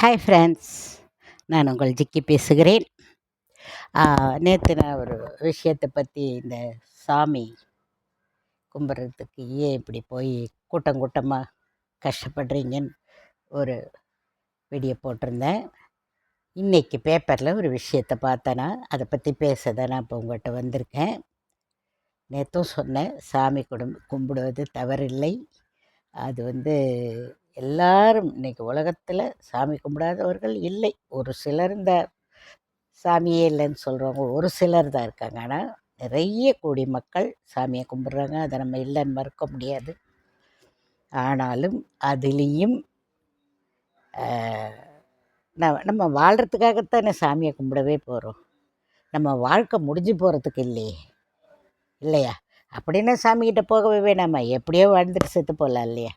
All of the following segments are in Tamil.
ஹாய் ஃப்ரெண்ட்ஸ் நான் உங்கள் ஜிக்கி பேசுகிறேன். நேற்று நான் ஒரு விஷயத்தை பற்றி இந்த சாமி கும்பிட்றதுக்கு ஏன் இப்படி போய் கூட்டம் கூட்டமாக கஷ்டப்படுறீங்கன்னு ஒரு வீடியோ போட்டிருந்தேன். இன்றைக்கி பேப்பரில் ஒரு விஷயத்தை பார்த்தேன்னா அதை பற்றி பேச தான் நான் இப்போ உங்கள்கிட்ட வந்திருக்கேன். நேற்றும் சொன்னேன் சாமி குடும் கும்பிடுவது தவறில்லை. அது வந்து எல்லாரும் இன்றைக்கி உலகத்தில் சாமி கும்பிடாதவர்கள் இல்லை. ஒரு சிலர் இந்த சாமியே இல்லைன்னு சொல்கிறவங்க ஒரு சிலர் தான் இருக்காங்க. ஆனால் நிறைய கோடி மக்கள் சாமியை கும்பிட்றாங்க. அதை நம்ம இல்லைன்னு மறுக்க முடியாது. ஆனாலும் அதுலேயும் நம்ம வாழ்கிறதுக்காகத்தானே சாமியை கும்பிடவே போகிறோம் நம்ம வாழ்க்கை முடிஞ்சு போகிறதுக்கு இல்லையே? இல்லையா அப்படின்னா சாமிக்கிட்ட போகவே வேணாமா? எப்படியோ வாழ்ந்துட்டு செத்து போகலாம் இல்லையா?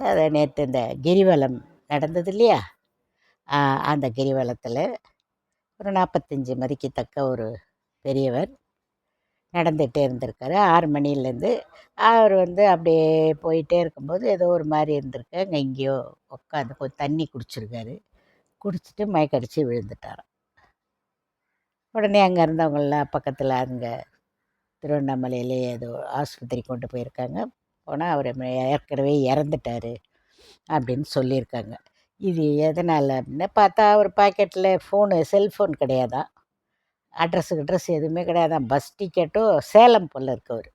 அதை நேற்று இந்த கிரிவலம் நடந்தது இல்லையா அந்த கிரிவலத்தில் ஒரு நாற்பத்தஞ்சி மதிக்கத்தக்க ஒரு பெரியவர் நடந்துகிட்டே இருந்திருக்காரு. ஆறு மணிலேருந்து அவர் வந்து அப்படியே போயிட்டே இருக்கும்போது ஏதோ ஒரு மாதிரி இருந்திருக்கு. அங்கே எங்கேயோ உட்காந்து கொஞ்சம் தண்ணி குடிச்சிருக்காரு. குடிச்சிட்டு மயக்கடிச்சு விழுந்துட்டாராம். உடனே அங்கே இருந்தவங்களாம் பக்கத்தில் அங்கே திருவண்ணாமலையிலே ஏதோ ஆஸ்பத்திரி கொண்டு போயிருக்காங்க. போனால் அவர் ஏற்கனவே இறந்துட்டார் அப்படின்னு சொல்லியிருக்காங்க. இது எதனால் அப்படின்னா பார்த்தா அவர் பாக்கெட்டில் ஃபோனு செல்ஃபோன் கிடையாதான் அட்ரஸு அட்ரஸ் எதுவுமே கிடையாதான் பஸ் டிக்கெட்டும் சேலம் போல் இருக்கவர்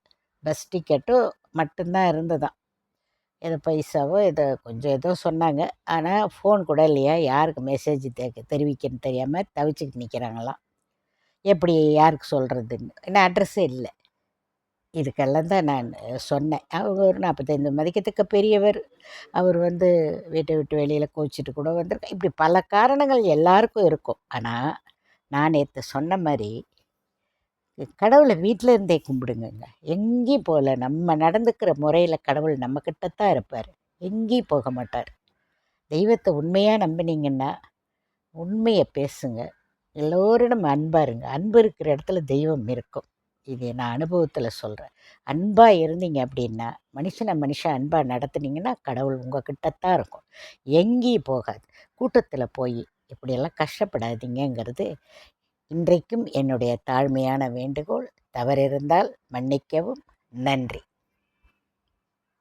பஸ் டிக்கெட்டும் மட்டும்தான் இருந்ததான் ஏதோ பைசாவோ ஏதோ கொஞ்சம் ஏதோ சொன்னாங்க. ஆனால் ஃபோன் கூட இல்லையா? யாருக்கு மெசேஜ் தெ தெரிவிக்கன்னு தெரியாமல் தவிச்சுக்கிட்டு நிற்கிறாங்களாம் எப்படி யாருக்கு சொல்கிறதுன்னு ஏன்னா அட்ரஸே இல்லை. இதுக்கெல்லாம் தான் நான் சொன்னேன். அவங்க ஒரு நாற்பத்தைந்து மதிக்கத்தக்க பெரியவர். அவர் வந்து வீட்டை விட்டு வெளியில் கோச்சிட்டு கூட வந்திருக்கேன் இப்படி பல காரணங்கள் எல்லாருக்கும் இருக்கும். ஆனால் நான் நேற்று சொன்ன மாதிரி கடவுளை வீட்டில் இருந்தே கும்பிடுங்கங்க. எங்கேயும் போகல. நம்ம நடந்துக்கிற முறையில் கடவுள் நம்மக்கிட்ட தான் இருப்பார். எங்கேயும் போக மாட்டார். தெய்வத்தை உண்மையாக நம்பினீங்கன்னா உண்மையை பேசுங்க. எல்லோரிடம் அன்பாருங்க. அன்பு இருக்கிற இடத்துல தெய்வம் இருக்கும். இது நான் அனுபவத்தில் சொல்கிறேன் அன்பாக இருந்தீங்க அப்படின்னா மனுஷனை மனுஷன் அன்பாக நடத்துனீங்கன்னா கடவுள் உங்கள் கிட்டத்தான் இருக்கும். எங்கேயும் போகாது. கூட்டத்தில் போய் இப்படியெல்லாம் கஷ்டப்படாதீங்கிறது இன்றைக்கும் என்னுடைய தாழ்மையான வேண்டுகோள். தவறிருந்தால் மன்னிக்கவும். நன்றி.